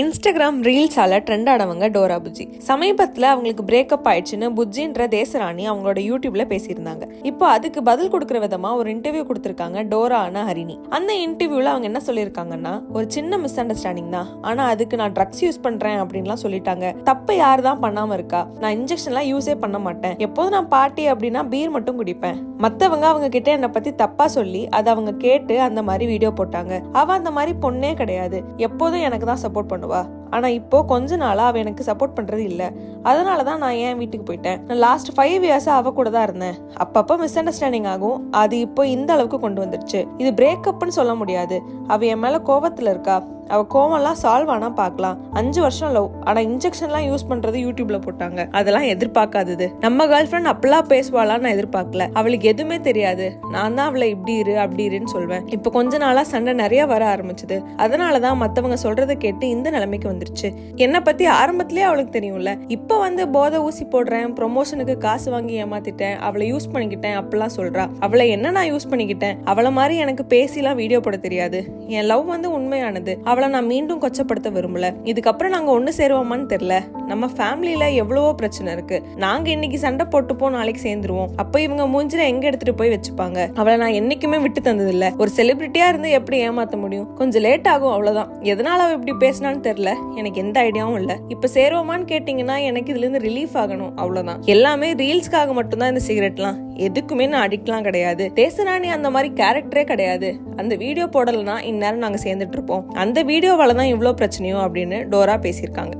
Instagram ரீல்ஸால trend ஆனவங்க Dora Bujji. சமீபத்துல அவங்களுக்கு பிரேக்கப் ஆயிடுச்சுன்னு புஜ்ஜின்ற தேசராணி அவங்களோட யூடியூப்ல பேசியிருந்தாங்க. இப்போ அதுக்கு பதில் கொடுக்குற விதமா ஒரு இன்டர்வியூ கொடுத்திருக்காங்க டோரா ஆனா ஹரிணி. அந்த இன்டர்வியூல அவங்க என்ன சொல்லியிருக்காங்கன்னா ஒரு சின்ன மிஸ் அண்டர்ஸ்டாண்டிங் தான். ஆனா அதுக்கு நான் ட்ரக்ஸ் யூஸ் பண்றேன் அப்படின்லாம் சொல்லிட்டாங்க. தப்பை யார் தான் பண்ணாம இருக்கா? நான் இன்ஜெக்ஷன்லாம் யூஸே பண்ண மாட்டேன். எப்போதும் நான் பார்ட்டி அப்படின்னா பீர் மட்டும் குடிப்பேன். மற்றவங்க அவங்க கிட்ட என்னை பத்தி தப்பா சொல்லி அதை அவங்க கேட்டு அந்த மாதிரி வீடியோ போட்டாங்க. அவ அந்த மாதிரி பொண்ணே கிடையாது. எப்போதும் எனக்கு தான் சப்போர்ட் பண்ணுவா. ஆனா இப்போ கொஞ்ச நாளா அவ எனக்கு சப்போர்ட் பண்றது இல்ல. அதனால தான் நான் ஏன் வீட்டுக்கு போயிட்டேன்? நான் லாஸ்ட் ஃபைவ் இயர்ஸாக அவ கூட தான் இருந்தேன். அப்பப்போ மிஸ் அண்டர்ஸ்டாண்டிங் ஆகும். அது இப்போ இந்த அளவுக்கு கொண்டு வந்துருச்சு இது பிரேக்கப்னு சொல்ல முடியாது. அவ என் மேல கோவத்துல இருக்கா? அவ கோவம்லாம் சால்வ் ஆனா பார்க்கலாம். அஞ்சு வருஷம் லவ் ஆனா இன்ஜெக்ஷன்லாம் யூஸ் பண்றது யூடியூப்ல போட்டாங்க. அதெல்லாம் எதிர்பார்க்காதது. நம்ம கேர்ள் ஃப்ரெண்ட் அப்பெல்லாம் பேசுவாளான்னு நான் எதிர்பார்க்கல. அவளுக்கு எதுவுமே தெரியாது. நான் தான் அவளை இப்படி இரு அப்படி இருன்னு சொல்வேன். இப்போ கொஞ்ச நாளா சண்டை நிறைய வர ஆரம்பிச்சது. அதனாலதான் மத்தவங்க சொல்றதை கேட்டு இந்த நிலைமைக்கு வந்துருச்சு. என்னை பத்தி ஆரம்பத்திலேயே அவளுக்கு தெரியும்ல. இப்போ வந்து போதை ஊசி போடுறேன் ப்ரொமோஷனுக்கு காசு வாங்கி ஏமாத்திட்டேன் அவளை யூஸ் பண்ணிக்கிட்டேன் அப்படிலாம் சொல்றா. அவளை என்ன நான் யூஸ் பண்ணிக்கிட்டேன்? அவளை மாதிரி எனக்கு பேசிலாம் வீடியோ போட தெரியாது. என் லவ் வந்து உண்மையானது. அவளை நான் மீண்டும் கொச்சப்படுத்த விரும்பல. இதுக்கப்புறம் நாங்க ஒண்ணு சேருவோமான்னு தெரியல. நம்ம ஃபேமிலியில எவ்வளவோ பிரச்சனை இருக்கு. நாங்க இன்னைக்கு சண்டை போட்டுப்போம் நாளைக்கு சேர்ந்துருவோம். அப்ப இவங்க மூஞ்சில எங்க எடுத்துட்டு போய் வச்சுப்பாங்க? அவளை நான் என்னைக்குமே விட்டு தந்தது இல்ல ஒரு செலிபிரிட்டியா இருந்து எப்படி ஏமாத்த முடியும்? கொஞ்சம் லேட் ஆகும் அவ்வளவுதான். எதனால அவ இப்படி பேசினான்னு தெரியல. எனக்கு எந்த ஐடியாவும் இல்ல. இப்ப சேருவோமான்னு கேட்டீங்கன்னா எனக்கு இதுல இருந்து ரிலீஃப் ஆகணும். அவ்வளவுதான். எல்லாமே ரீல்ஸ்க்காக மட்டும்தான் இந்த சிகரெட்லாம் எதுக்குமே நான் அடிக்ட்லாம் கிடையாது. தேசராணி அந்த மாதிரி கேரக்டரே கிடையாது. அந்த வீடியோ போடலைன்னா இந்நேரம் நாங்க சேர்ந்துட்டு இருப்போம். அந்த வீடியோவால தான் இவ்வளோ பிரச்சனையோ அப்படின்னு டோரா பேசியிருக்காங்க.